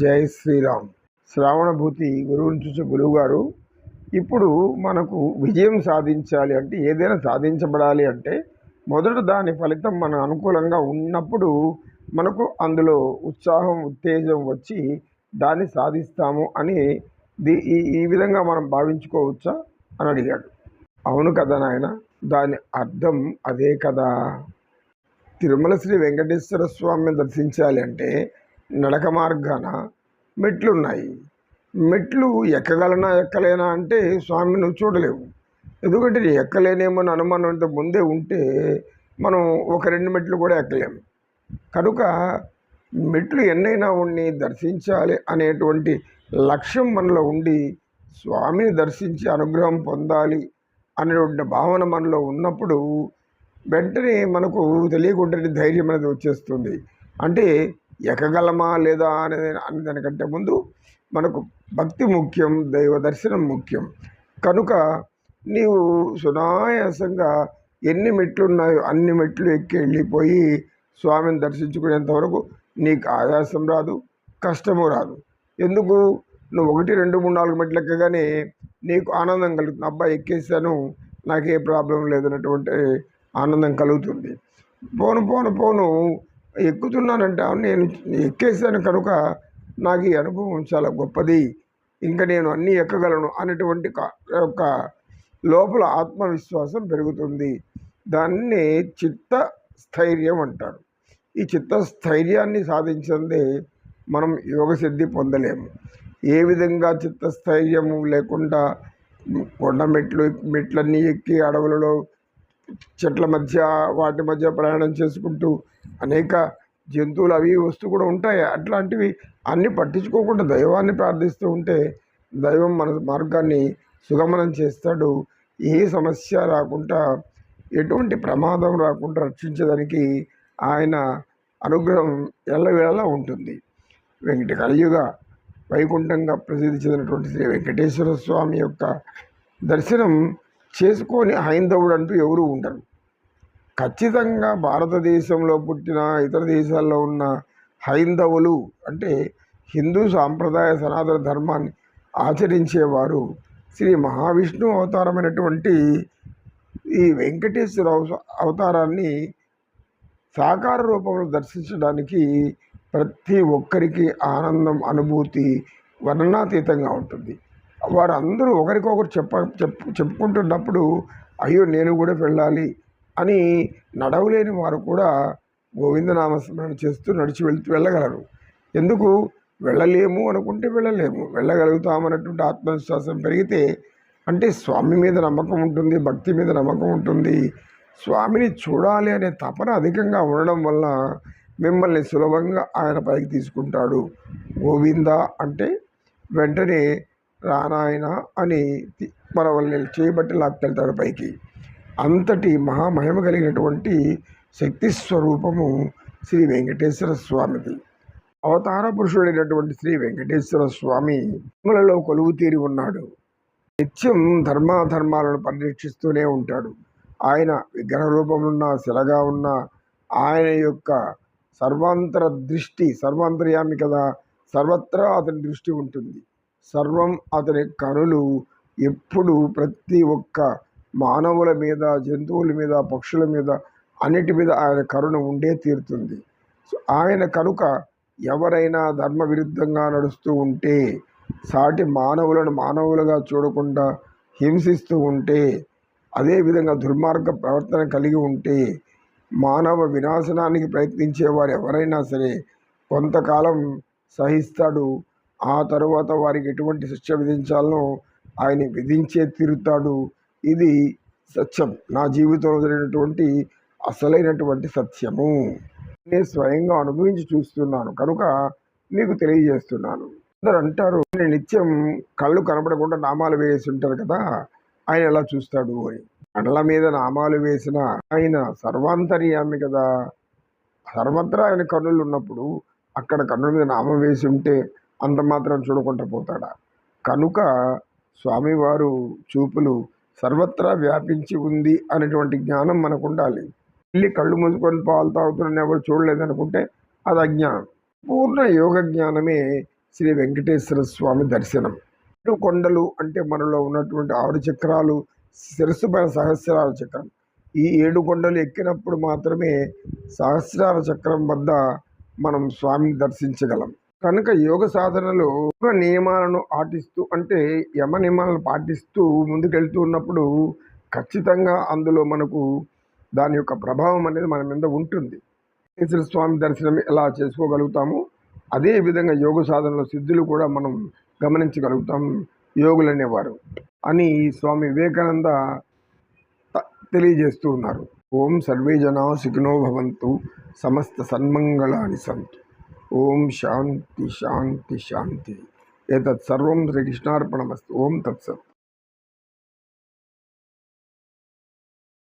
జై శ్రీరామ్. శ్రావణభూతి గురువుని చూసే గురువు గారు ఇప్పుడు మనకు విజయం సాధించాలి అంటే ఏదైనా సాధించబడాలి అంటే మొదట దాని ఫలితం మన అనుకూలంగా ఉన్నప్పుడు మనకు అందులో ఉత్సాహం ఉత్తేజం వచ్చి దాన్ని సాధిస్తాము అని ఈ ఈ విధంగా మనం భావించుకోవచ్చా అని అడిగాడు. అవును కదా నాయన దాని అర్థం అదే కదా. తిరుమల శ్రీ వెంకటేశ్వర స్వామిని దర్శించాలి అంటే నడక మార్గాన మెట్లున్నాయి. మెట్లు ఎక్కగలనా ఎక్కలేనా అంటే స్వామిని నువ్వు చూడలేవు. ఎందుకంటే నేను ఎక్కలేనేమో అని అనుమానం ఇంత ముందే ఉంటే మనం ఒక రెండు మెట్లు కూడా ఎక్కలేము. కనుక మెట్లు ఎన్నైనా ఉండి దర్శించాలి అనేటువంటి లక్ష్యం మనలో ఉండి స్వామిని దర్శించి అనుగ్రహం పొందాలి అనేటువంటి భావన మనలో ఉన్నప్పుడు వెంటనే మనకు తెలియకుండానే ధైర్యం అనేది వచ్చేస్తుంది. అంటే ఎక్కగలమా లేదా అనేది అనే దానికంటే ముందు మనకు భక్తి ముఖ్యం దైవ దర్శనం ముఖ్యం. కనుక నీవు సునాయాసంగా ఎన్ని మెట్లు ఉన్నాయో అన్ని మెట్లు ఎక్కి వెళ్ళిపోయి స్వామిని దర్శించుకునేంత వరకు నీకు ఆయాసం రాదు కష్టము రాదు. ఎందుకు? నువ్వు ఒకటి రెండు మూడు నాలుగు మెట్లు ఎక్కగానే నీకు ఆనందం కలుగుతుంది. అబ్బాయి ఎక్కేసాను నాకు ఏ ప్రాబ్లం లేదన్నటువంటి ఆనందం కలుగుతుంది. పోను పోను పోను ఎక్కుతున్నానంటే నేను ఎక్కేసాను కనుక నాకు ఈ అనుభవం చాలా గొప్పది. ఇంకా నేను అన్నీ ఎక్కగలను అనేటువంటి ఒక లోపల ఆత్మవిశ్వాసం పెరుగుతుంది. దాన్ని చిత్త స్థైర్యం అంటారు. ఈ చిత్త స్థైర్యాన్ని సాధించిందే మనం యోగసిద్ధి పొందలేము. ఏ విధంగా చిత్తస్థైర్యము లేకుండా కొండ మెట్లు మెట్లన్నీ ఎక్కి అడవులలో చెట్ల మధ్య వాటి మధ్య ప్రయాణం చేసుకుంటూ అనేక జంతువులు అవి వస్తూ కూడా ఉంటాయి. అట్లాంటివి అన్నీ పట్టించుకోకుండా దైవాన్ని ప్రార్థిస్తూ ఉంటే దైవం మన మార్గాన్ని సుగమనం చేస్తాడు. ఏ సమస్య రాకుండా ఎటువంటి ప్రమాదం రాకుండా రక్షించడానికి ఆయన అనుగ్రహం ఎల్లవేళలా ఉంటుంది. వెంకట కలియుగ వైకుంఠంగా ప్రసిద్ధి చెందినటువంటి శ్రీ వెంకటేశ్వర స్వామి యొక్క దర్శనం చేసుకొని హైందవుడు అంటూ ఎవరు ఉండరు. ఖచ్చితంగా భారతదేశంలో పుట్టిన ఇతర దేశాల్లో ఉన్న హైందవులు అంటే హిందూ సాంప్రదాయ సనాతన ధర్మాన్ని ఆచరించేవారు శ్రీ మహావిష్ణు అవతారమైనటువంటి ఈ వెంకటేశ్వర అవతారాన్ని సాకార రూపంలో దర్శించడానికి ప్రతి ఒక్కరికి ఆనందం అనుభూతి వర్ణనాతీతంగా ఉంటుంది. వారందరూ ఒకరికొకరు చెప్ప చెప్పు చెప్పుకుంటున్నప్పుడు అయ్యో నేను కూడా వెళ్ళాలి అని నడవలేని వారు కూడా గోవిందనామస్మరణ చేస్తూ నడిచి వెళ్తూ వెళ్ళగలరు. ఎందుకు? వెళ్ళలేము అనుకుంటే వెళ్ళలేము. వెళ్ళగలుగుతామన్నటువంటి ఆత్మవిశ్వాసం పెరిగితే అంటే స్వామి మీద నమ్మకం ఉంటుంది భక్తి మీద నమ్మకం ఉంటుంది. స్వామిని చూడాలి అనే తపన అధికంగా ఉండడం వల్ల మిమ్మల్ని సులభంగా ఆయన పైకి తీసుకుంటాడు. గోవింద అంటే వెంటనే రానాయన అని మన చేయబట్టి లాక్కెళ్తాడు పైకి. అంతటి మహామహిమ కలిగినటువంటి శక్తి స్వరూపము శ్రీ వెంకటేశ్వర స్వామిది. అవతార పురుషుడైనటువంటి శ్రీ వెంకటేశ్వర స్వామి తిరుమలలో కొలువు తీరి ఉన్నాడు. నిత్యం ధర్మాధర్మాలను పరిరక్షిస్తూనే ఉంటాడు. ఆయన విగ్రహ రూపమున్నా శిలగా ఉన్న ఆయన యొక్క సర్వాంతర దృష్టి సర్వాంతర్యామి కదా సర్వత్రా అతని దృష్టి ఉంటుంది. సర్వం అతని కనులు ఎప్పుడు ప్రతి ఒక్క మానవుల మీద జంతువుల మీద పక్షుల మీద అన్నిటి మీద ఆయన కరుణ ఉండే తీరుతుంది. ఆయన కనుక ఎవరైనా ధర్మ విరుద్ధంగా నడుస్తూ ఉంటే సాటి మానవులను మానవులుగా చూడకుండా హింసిస్తూ ఉంటే అదేవిధంగా దుర్మార్గ ప్రవర్తన కలిగి ఉంటే మానవ వినాశనానికి ప్రయత్నించేవారు ఎవరైనా సరే కొంతకాలం సహిస్తాడు. ఆ తరువాత వారికి ఎటువంటి శిక్ష విధించాలనో ఆయన విధించే తీరుతాడు. ఇది సత్యం. నా జీవితంలో జరిగినటువంటి అసలైనటువంటి సత్యము. నేను స్వయంగా అనుభవించి చూస్తున్నాను. కనుక మీకు తెలియజేస్తున్నాను. అందరు అంటారు నేను నిత్యం కళ్ళు కనపడకుండా నామాలు వేసి ఉంటారు కదా ఆయన ఎలా చూస్తాడు? అని. కళ్ళ మీద నామాలు వేసిన ఆయన సర్వాంతర్యామి కదా. సర్వత్రా ఆయన కన్నులు ఉన్నప్పుడు అక్కడ కన్నుల మీద నామం వేసి ఉంటే అంత మాత్రం చూడకుండా పోతాడా? కనుక స్వామివారు చూపులు సర్వత్రా వ్యాపించి ఉంది అనేటువంటి జ్ఞానం మనకు ఉండాలి వెళ్ళి కళ్ళు మూసుకొని పాలు తాగుతున్నాను ఎవరు చూడలేదనుకుంటే అది అజ్ఞానం. పూర్ణ యోగ జ్ఞానమే శ్రీ వెంకటేశ్వర స్వామి దర్శనం. ఏడు కొండలు అంటే మనలో ఉన్నటువంటి ఆరు చక్రాలు శిరస్సు పైన సహస్రార చక్రం. ఈ ఏడు కొండలు ఎక్కినప్పుడు మాత్రమే సహస్రార చక్రం వద్ద మనం స్వామిని దర్శించగలం. కనుక యోగ సాధనలో యోగ నియమాలను పాటిస్తూ అంటే యమ నియమాలను పాటిస్తూ ముందుకెళ్తూ ఉన్నప్పుడు ఖచ్చితంగా అందులో మనకు దాని యొక్క ప్రభావం అనేది మన మీద ఉంటుంది. వెంకటేశ్వర స్వామి దర్శనం ఎలా చేసుకోగలుగుతాము? అదే విధంగా యోగ సాధనలో సిద్ధులు కూడా మనం గమనించగలుగుతాం యోగులు అనేవారు అని స్వామి వివేకానంద తెలియజేస్తూ ఉన్నారు. ఓం సర్వే జనా సుఖినో భవంతు సమస్త సన్మంగళాని సంతు. ओम शांति शांति शांति। एक तत्सर्व श्रीकृष्णार्पणमस्तु। ओम तत्सव